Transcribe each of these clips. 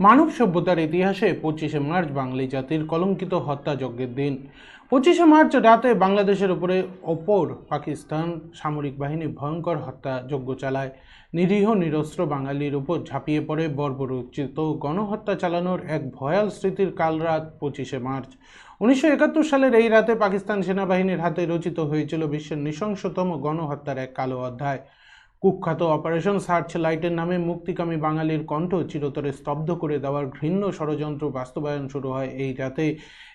মানব সভ্যতার ইতিহাসে পঁচিশে মার্চ বাঙালি জাতির কলঙ্কিত হত্যাযজ্ঞের দিন। পঁচিশে মার্চ রাতে বাংলাদেশের উপরে ওপর পাকিস্তান সামরিক বাহিনী ভয়ঙ্কর হত্যাযজ্ঞ চালায়। নিরীহ, নিরস্ত্র বাঙালির উপর ঝাঁপিয়ে পড়ে বর্বরোচিত গণহত্যা চালানোর এক ভয়াল স্মৃতির কালরাত পঁচিশে মার্চ। উনিশশো একাত্তর সালের এই রাতে পাকিস্তান সেনাবাহিনীর হাতে রচিত হয়েছিল বিশ্বের নৃশংসতম গণহত্যার এক কালো অধ্যায়। কুখ্যাত অপারেশন সার্চ লাইটের নামে মুক্তিকামী বাঙালির কণ্ঠ চিরতরে স্তব্ধ করে দেওয়ার ঘৃণ্য ষড়যন্ত্র বাস্তবায়ন শুরু হয় এই রাতে।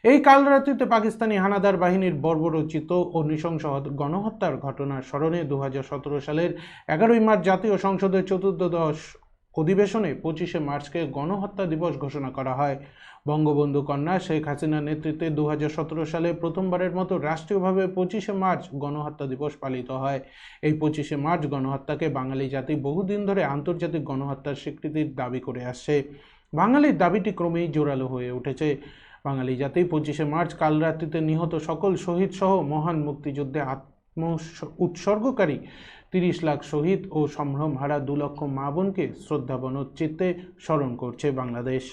এই কালরাত্রিতে পাকিস্তানি হানাদার বাহিনীর বর্বরচিত ও নৃশংস গণহত্যার ঘটনার স্মরণে দু হাজার সতেরো সালের এগারোই মার্চ জাতীয় সংসদের চতুর্দশ অধিবেশনে পঁচিশে মার্চকে গণহত্যা দিবস ঘোষণা করা হয়। বঙ্গবন্ধু কন্যা শেখ হাসিনার নেতৃত্বে দু হাজার সতেরো সালে প্রথমবারের মতো রাষ্ট্রীয়ভাবে পঁচিশে মার্চ গণহত্যা দিবস পালিত হয়। এই পঁচিশে মার্চ গণহত্যাকে বাঙালি জাতি বহুদিন ধরে আন্তর্জাতিক গণহত্যার স্বীকৃতির দাবি করে আসছে। বাঙালির দাবিটি ক্রমেই জোরালো হয়ে উঠেছে। বাঙালি জাতি পঁচিশে মার্চ কালরাত্রিতে নিহত সকল শহীদ সহ মহান মুক্তিযুদ্ধে আত্ম উৎসর্গকারী। তিরিশ লাখ শহীদ ও সম্ভ্রম হারা দু লক্ষ মা বোনকে শ্রদ্ধাবন চিত্তে স্মরণ করছে বাংলাদেশ।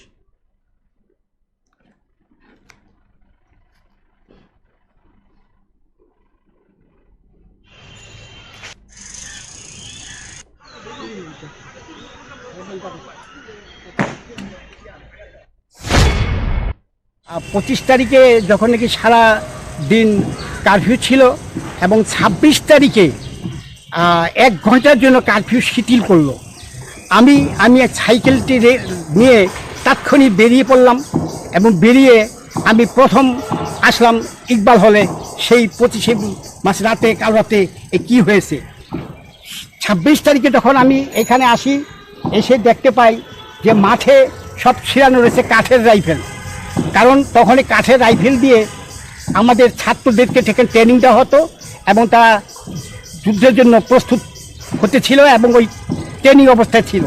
পঁচিশ তারিখে যখন নাকি সারা দিন কারফিউ ছিল এবং ছাব্বিশ তারিখে এক ঘণ্টার জন্য কারফিউ শিথিল করল। আমি আমি সাইকেলটি নিয়ে তাৎক্ষণিক বেরিয়ে পড়লাম এবং বেরিয়ে আমি প্রথম আসলাম ইকবাল হলে, সেই পঁচিশে মাস রাতে, কাল রাতে এ কী হয়েছে। ছাব্বিশ তারিখে যখন আমি এখানে আসি, এসে দেখতে পাই যে মাঠে সব ছিড়ানো রয়েছে কাঠের রাইফেল। কারণ তখন কাঠের রাইফেল দিয়ে আমাদের ছাত্রদেরকে থেকে ট্রেনিং দেওয়া হতো এবং তারা যুদ্ধের জন্য প্রস্তুত হতেছিল এবং ওই ট্রেনিং অবস্থায় ছিল।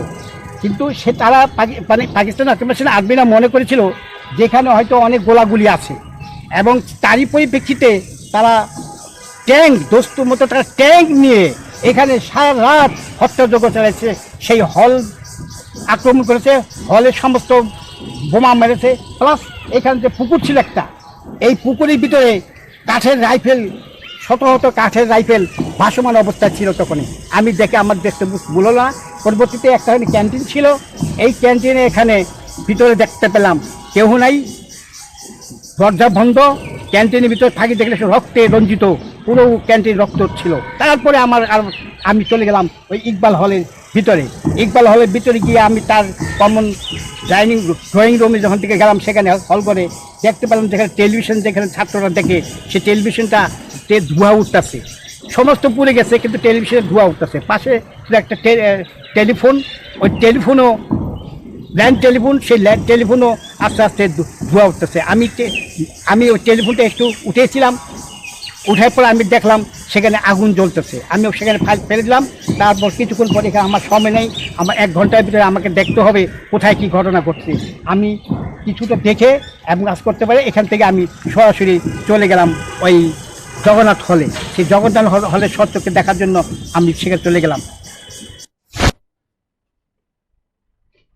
কিন্তু সে তারা মানে পাকিস্তান আক্রমণ আর্মিরা মনে করেছিল যেখানে হয়তো অনেক গোলাগুলি আছে। এবং তারই পরিপ্রেক্ষিতে তারা ট্যাঙ্ক দোস্তুর মতো তারা ট্যাঙ্ক নিয়ে এখানে সারা রাত হত্যাযজ্ঞ চালাচ্ছে সেই হল আক্রমণ করেছে, হলের সমস্ত বোমা মেরেছে প্লাস এখানে যে পুকুর ছিল একটা এই পুকুরের ভিতরে কাঠের রাইফেল শত শত কাঠের রাইফেল ভাসমান অবস্থায় ছিল তখনই। আমি দেখে আমার দেখতে ভুলো না। পরবর্তীতে একটা ক্যান্টিন ছিল। এই ক্যান্টিনে এখানে ভিতরে দেখতে পেলাম কেউ নাই। দরজা বন্ধ। ক্যান্টিনের ভিতরে থাকি দেখলে রক্তে রঞ্জিত। পুরো ক্যান্টিন রক্ত ছিল। তারপরে আমার আর আমি চলে গেলাম ওই ইকবাল হলের ভিতরে। ইকবাল হলের ভিতরে গিয়ে আমি তার কমন ডাইনিং ড্রয়িং রুমে যখন থেকে গেলাম, সেখানে হল করে দেখতে পেলাম যেখানে টেলিভিশন যেখানে ছাত্ররা দেখে, সে টেলিভিশনটা ধোঁয়া উঠতেছে। সমস্ত পুড়ে গেছে, কিন্তু টেলিভিশনে ধোঁয়া উঠতেছে। পাশে একটা টেলিফোন ওই টেলিফোনও ল্যান্ড টেলিফোন সেই ল্যান্ড টেলিফোনও আস্তে আস্তে ধোঁয়া উঠতেছে। আমি আমি ওই টেলিফোনটা একটু উঠেছিলাম উঠার পর আমি দেখলাম সেখানে আগুন জ্বলতেছে। আমি সেখানে ফাইল ফেলে দিলাম। তারপর কিছুক্ষণ পরে এখানে আমার সময় নেই। আমার এক ঘণ্টার ভিতরে আমাকে দেখতে হবে কোথায় কি ঘটনা ঘটছে। আমি কিছুটা দেখে এবং কাজ করতে পারে এখান থেকে আমি সরাসরি চলে গেলাম ওই জগন্নাথ হলে সেই জগন্নাথ হলে সত্যকে দেখার জন্য আমি সেখানে চলে গেলাম।